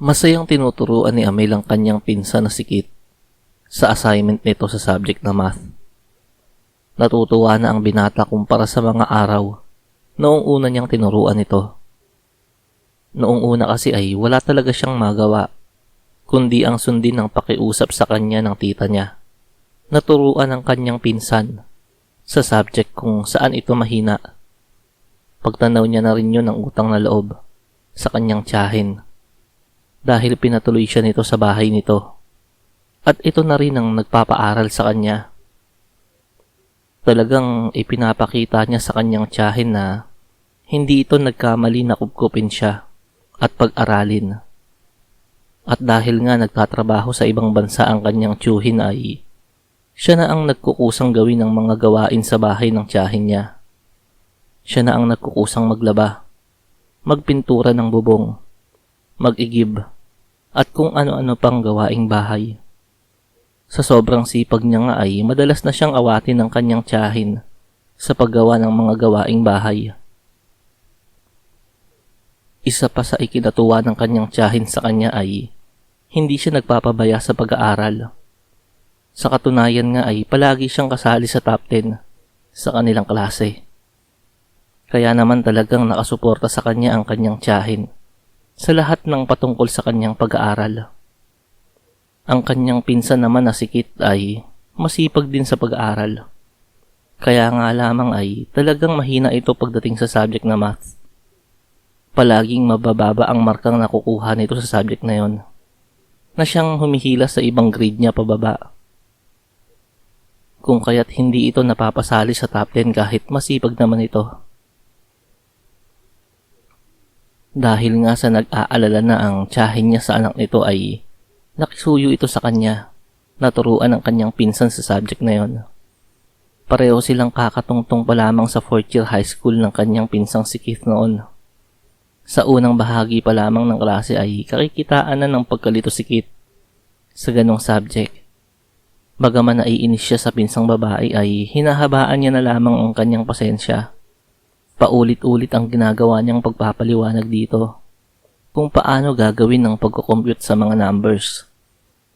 Masayang tinuturuan ni Amel ang kanyang pinsan na si Kit sa assignment nito sa subject na math. Natutuwa na ang binata kumpara sa mga araw noong una niyang tinuruan ito. Noong una kasi ay wala talaga siyang magawa, kundi ang sundin ng pakiusap sa kanya ng tita niya. Naturuan ang kanyang pinsan sa subject kung saan ito mahina. Pagtanaw niya na rin yun ng utang na loob sa kanyang tiyahin dahil pinatuloy siya nito sa bahay nito. At ito na rin ang nagpapaaral sa kanya. Talagang ipinapakita niya sa kanyang tiyahin na hindi ito nagkamali na kupkupin siya at pag-aralin. At dahil nga nagtatrabaho sa ibang bansa ang kanyang tiyuhin ay siya na ang nagkukusang gawin ng mga gawain sa bahay ng tiyahin niya. Siya na ang nagkukusang maglaba, magpintura ng bubong, mag-igib, at kung ano-ano pang gawaing bahay. Sa sobrang sipag niya nga ay madalas na siyang awatin ng kanyang tiyahin sa paggawa ng mga gawaing bahay. Isa pa sa ikinatuwa ng kanyang tiyahin sa kanya ay hindi siya nagpapabaya sa pag-aaral. Sa katunayan nga ay palagi siyang kasali sa top 10 sa kanilang klase. Kaya naman talagang nakasuporta sa kanya ang kanyang tiyahin sa lahat ng patungkol sa kanyang pag-aaral. Ang kanyang pinsan naman na si Kit ay masipag din sa pag-aaral. Kaya nga lamang ay talagang mahina ito pagdating sa subject na math. Palaging mabababa ang markang nakukuha nito sa subject na yon na siyang humihila sa ibang grade niya pababa. Kung kaya't hindi ito napapasali sa top 10 kahit masipag naman ito. Dahil nga sa nag-aalala na ang tiyahin niya sa anak nito ay nakisuyo ito sa kanya, naturuan ang kanyang pinsan sa subject na yon. Pareho silang kakatungtong pa lamang sa 4th year high school ng kanyang pinsang si Keith noon. Sa unang bahagi pa lamang ng klase ay kakikitaan na ng pagkalito si Keith sa ganong subject. Bagaman naiinis siya sa pinsang babae ay hinahabaan niya na lamang ang kanyang pasensya Paulit-ulit ang ginagawa niyang pagpapaliwanag dito kung paano gagawin ang pagkukompute sa mga numbers.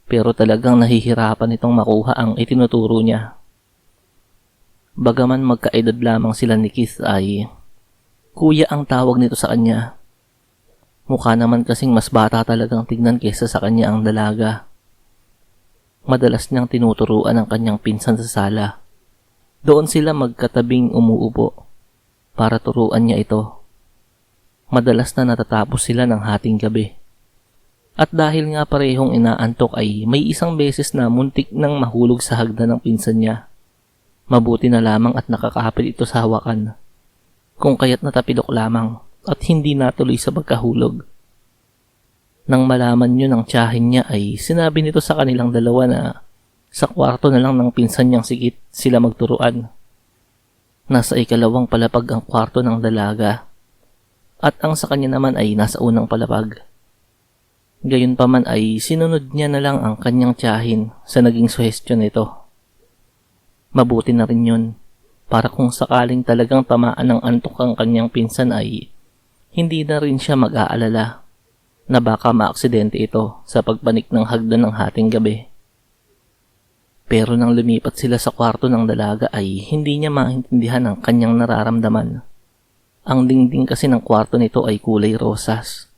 Pero talagang nahihirapan itong makuha ang itinuturo niya. Bagaman magkaedad lamang sila ni Keith ay kuya ang tawag nito sa kanya. Mukha naman kasing mas bata talagang tignan kesa sa kanya ang dalaga. Madalas niyang tinuturuan ang kanyang pinsan sa sala. Doon sila magkatabing umuupo para turuan niya ito. Madalas na natatapos sila ng hating gabi. At dahil nga parehong inaantok ay may isang beses na muntik nang mahulog sa hagdan ng pinsan niya. Mabuti na lamang at nakakapit ito sa hawakan. Kung kaya't natapilok lamang at hindi natuloy sa pagkahulog. Nang malaman nyo ng tiyahin niya ay sinabi nito sa kanilang dalawa na sa kwarto na lang ng pinsan niyang sigit sila magturuan. Nasa ikalawang palapag ang kwarto ng dalaga at ang sa kanya naman ay nasa unang palapag. Gayon pa man ay sinunod niya na lang ang kanyang tiyahin sa naging suhestyon nito. Mabuti na rin yun para kung sakaling talagang tamaan ng antok ang kanyang pinsan ay hindi na rin siya mag-aalala na baka maaksidente ito sa pagpanik ng hagdan ng hating gabi. Pero nang lumipat sila sa kwarto ng dalaga ay hindi niya maintindihan ang kanyang nararamdaman. Ang dingding kasi ng kwarto nito ay kulay rosas.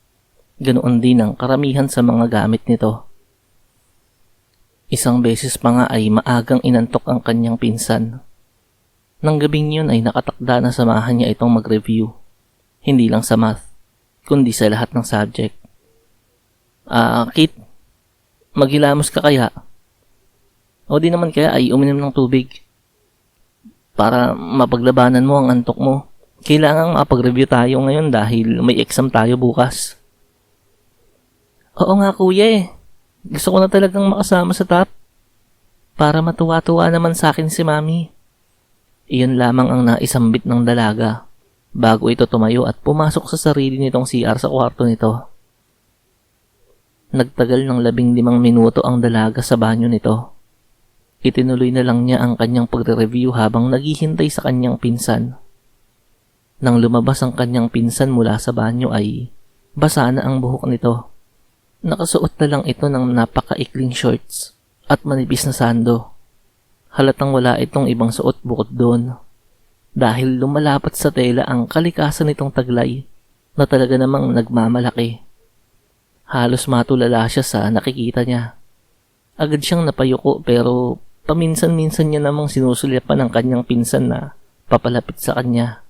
Ganoon din ang karamihan sa mga gamit nito. Isang beses pa nga ay maagang inantok ang kanyang pinsan. Nang gabing yun ay nakatakda na samahan niya itong mag-review. Hindi lang sa math, kundi sa lahat ng subject. Ah, uh, Kit, maghilamos ka kaya? O di naman kaya ay uminom ng tubig. Para mapaglabanan mo ang antok mo. Kailangan mapag-review tayo ngayon dahil may exam tayo bukas. Oo nga kuya eh. Gusto ko na talagang makasama sa top. Para matuwa-tuwa naman sa akin si mami. Iyon lamang ang naisambit ng dalaga bago ito tumayo at pumasok sa sarili nitong CR sa kwarto nito. Nagtagal ng labing limang minuto ang dalaga sa banyo nito. Itinuloy na lang niya ang kanyang pagre-review habang naghihintay sa kanyang pinsan. Nang lumabas ang kanyang pinsan mula sa banyo ay basa na ang buhok nito. Nakasuot na lang ito ng napakaikling shorts at manipis na sando. Halatang wala itong ibang suot bukod doon. Dahil lumalapat sa tela ang kalikasan nitong taglay na talaga namang nagmamalaki. Halos matulala siya sa nakikita niya. Agad siyang napayuko pero paminsan-minsan niya namang sinusulyapan ng kanyang pinsan na papalapit sa kanya.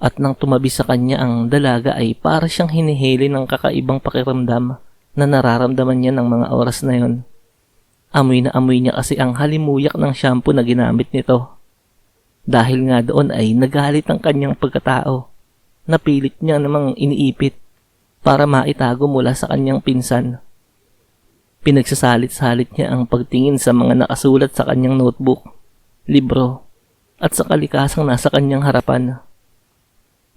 At nang tumabi sa kanya ang dalaga ay para siyang hinihili ng kakaibang pakiramdam na nararamdaman niya ng mga oras na yon. Amoy na amoy niya kasi ang halimuyak ng shampoo na ginamit nito. Dahil nga doon ay nagalit ang kanyang pagkatao. Napilit niya namang iniipit para maitago mula sa kanyang pinsan. Pinagsasalit-salit niya ang pagtingin sa mga nakasulat sa kanyang notebook, libro, at sa kalikasang nasa kanyang harapan.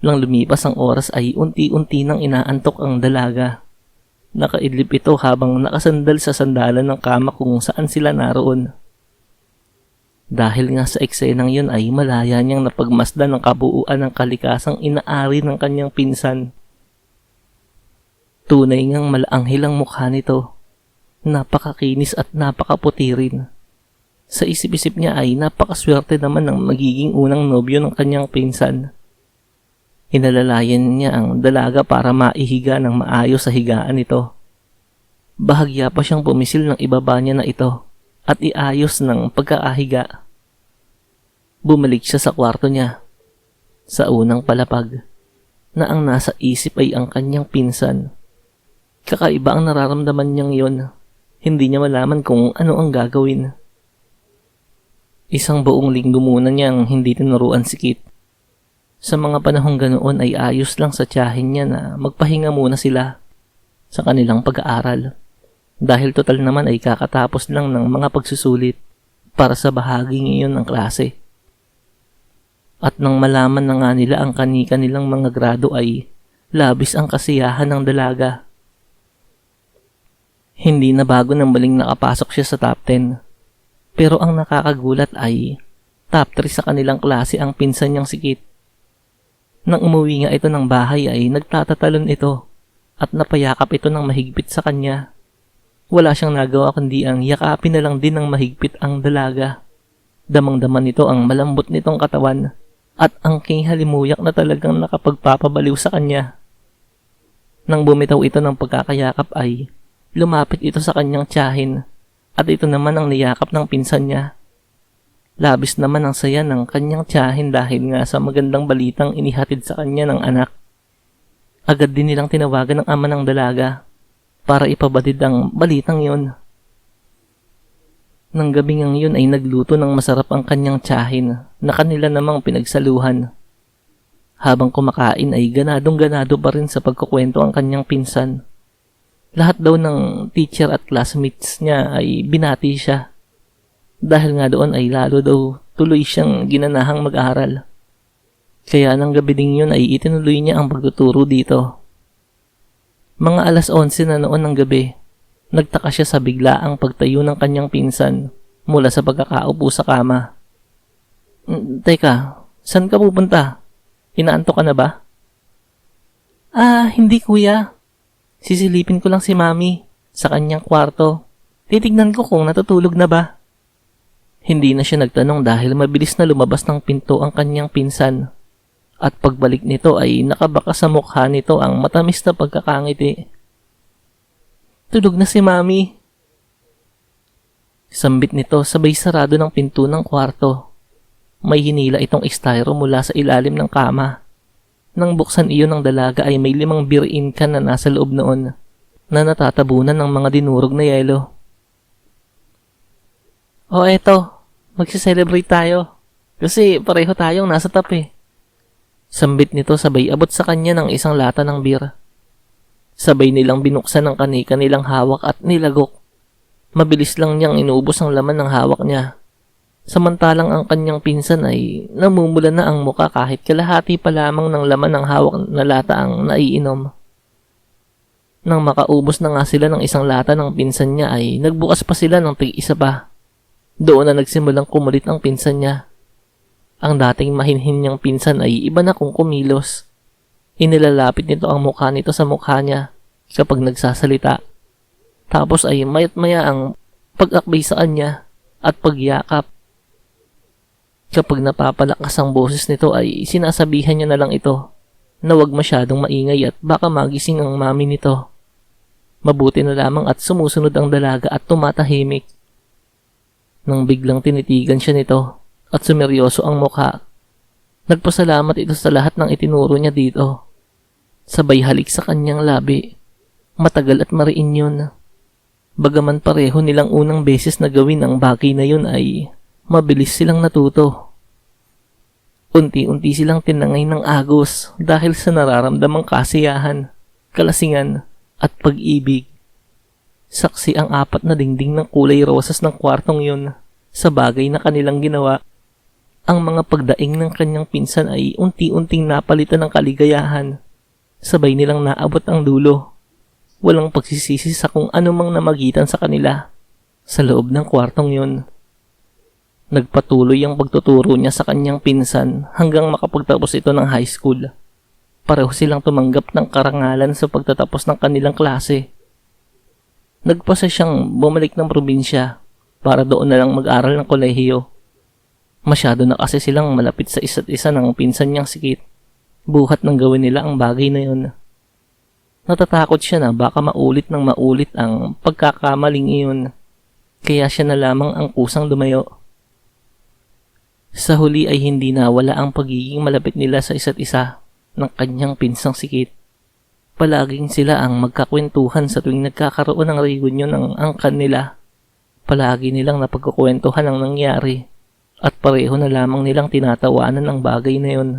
Nang lumipas ang oras ay unti-unti nang inaantok ang dalaga. Nakaidlip ito habang nakasandal sa sandalan ng kama kung saan sila naroon. Dahil nga sa eksenang yun ay malaya niyang napagmasdan ng kabuuan ng kalikasang inaari ng kanyang pinsan. Tunay ngang malaanghel ang mukha nito. Napakakinis at napakaputi rin. Sa isip-isip niya ay napakaswerte naman ng magiging unang nobyo ng kanyang pinsan. Inalalayan niya ang dalaga para maihiga ng maayos sa higaan nito. Bahagya pa siyang pumisil ng ibaba niya na ito at iayos ng pagkaahiga. Bumalik siya sa kwarto niya. Sa unang palapag, na ang nasa isip ay ang kanyang pinsan. Kakaiba ang nararamdaman niyang yon. Hindi niya malaman kung ano ang gagawin. Isang buong linggo muna niyang hindi tinuruan si Kit. Sa mga panahong ganoon ay ayos lang sa tiyahin niya na magpahinga muna sila sa kanilang pag-aaral. Dahil total naman ay kakatapos lang ng mga pagsusulit para sa bahaging iyon ng klase. At nang malaman na nga nila ang kanika nilang mga grado ay labis ang kasiyahan ng dalaga. Hindi na bago nang baling nakapasok siya sa top 10. Pero ang nakakagulat ay top 3 sa kanilang klase ang pinsan niyang sikit. Nang umuwi nga ito ng bahay ay nagtatatalon ito at napayakap ito ng mahigpit sa kanya. Wala siyang nagawa kundi ang yakapin na lang din ng mahigpit ang dalaga. Damang-daman nito ang malambot nitong katawan at ang king halimuyak na talagang nakapagpapabaliw sa kanya. Nang bumitaw ito ng pagkakayakap ay lumapit ito sa kanyang tiyahin at ito naman ang niyakap ng pinsan niya. Labis naman ang saya ng kanyang tiyahin dahil nga sa magandang balitang inihatid sa kanya ng anak. Agad din nilang tinawagan ng ama ng dalaga para ipabatid ang balitang yon. Nang gabing ang yun ay nagluto ng masarap ang kanyang tiyahin na kanila namang pinagsaluhan. Habang kumakain ay ganadong ganado pa rin sa pagkukwento ang kanyang pinsan. Lahat daw ng teacher at classmates niya ay binati siya. Dahil nga doon ay lalo daw tuloy siyang ginanahang mag-aral. Kaya nang gabi ding yun ay itinuloy niya ang pagtuturo dito. Mga alas 11 na noon ng gabi, nagtaka siya sa biglaang pagtayo ng kanyang pinsan mula sa pagkakaupo sa kama. "Mm, Teka, saan ka pupunta? Inaantok ka na ba? Ah, hindi kuya. Sisilipin ko lang si mami sa kanyang kwarto. Titignan ko kung natutulog na ba. Hindi na siya nagtanong dahil mabilis na lumabas ng pinto ang kanyang pinsan. At pagbalik nito ay nakabaka sa mukha nito ang matamis na pagkakangiti. Tulog na si mami. Sambit nito sabay sarado ng pinto ng kwarto. May hinila itong styro mula sa ilalim ng kama. Nang buksan iyon ng dalaga ay may limang beer-in can na nasa loob noon na natatabunan ng mga dinurog na yelo. O eto, magsiselebrate tayo. Kasi pareho tayong nasa tapi. Sambit nito sabay abot sa kanya ng isang lata ng beer. Sabay nilang binuksan ng kanika nilang hawak at nilagok. Mabilis lang niyang inuubos ang laman ng hawak niya. Samantalang ang kanyang pinsan ay namumula na ang muka kahit kalahati pa lamang ng laman ng hawak na lata ang naiinom. Nang makaubos na nga sila ng isang lata ng pinsan niya ay nagbukas pa sila ng tig-isa pa. Doon na nagsimulang kumulit ang pinsan niya. Ang dating mahinhin niyang pinsan ay iba na kung kumilos. Inilalapit nito ang mukha nito sa mukha niya. kapag nagsasalita. Tapos ay mayat maya ang pag-akbay sa kanya at pagyakap. Kapag napapalakas ang boses nito ay sinasabihan niya na lang ito na huwag masyadong maingay at baka magising ang mami nito. Mabuti na lamang at sumusunod ang dalaga at tumatahimik. Nang biglang tinitigan siya nito at sumeryoso ang mukha, nagpasalamat ito sa lahat ng itinuro niya dito. Sabay halik sa kanyang labi. Matagal at mariin yun. Bagaman pareho nilang unang beses na gawin ang bagay na yun ay mabilis silang natuto. Unti-unti silang tinangay ng agos dahil sa nararamdamang kasiyahan, kalasingan, at pag-ibig. Saksi ang apat na dingding ng kulay rosas ng kwartong yun sa bagay na kanilang ginawa. Ang mga pagdaing ng kanyang pinsan ay unti-unting napalitan ng kaligayahan. Sabay nilang naabot ang dulo. Walang pagsisisi sa kung anumang namagitan sa kanila sa loob ng kwartong yun. Nagpatuloy ang pagtuturo niya sa kanyang pinsan hanggang makapagtapos ito ng high school. Pareho silang tumanggap ng karangalan sa pagtatapos ng kanilang klase. Nagpasa siyang bumalik ng probinsya para doon na lang mag-aral ng kolehiyo. Masyado na kasi silang malapit sa isa't isa ng pinsan niyang sikit. Buhat ng gawin nila ang bagay na yun. Natatakot siya na baka maulit ng maulit ang pagkakamaling iyon. Kaya siya na lamang ang kusang lumayo. Sa huli ay hindi nawala ang pagiging malapit nila sa isa't isa ng kanyang pinsang sikit. Palaging sila ang magkakwentuhan sa tuwing nagkakaroon ng reunion ng angkan nila. Palagi nilang napagkukwentuhan ang nangyari at pareho na lamang nilang tinatawanan ang bagay na yun.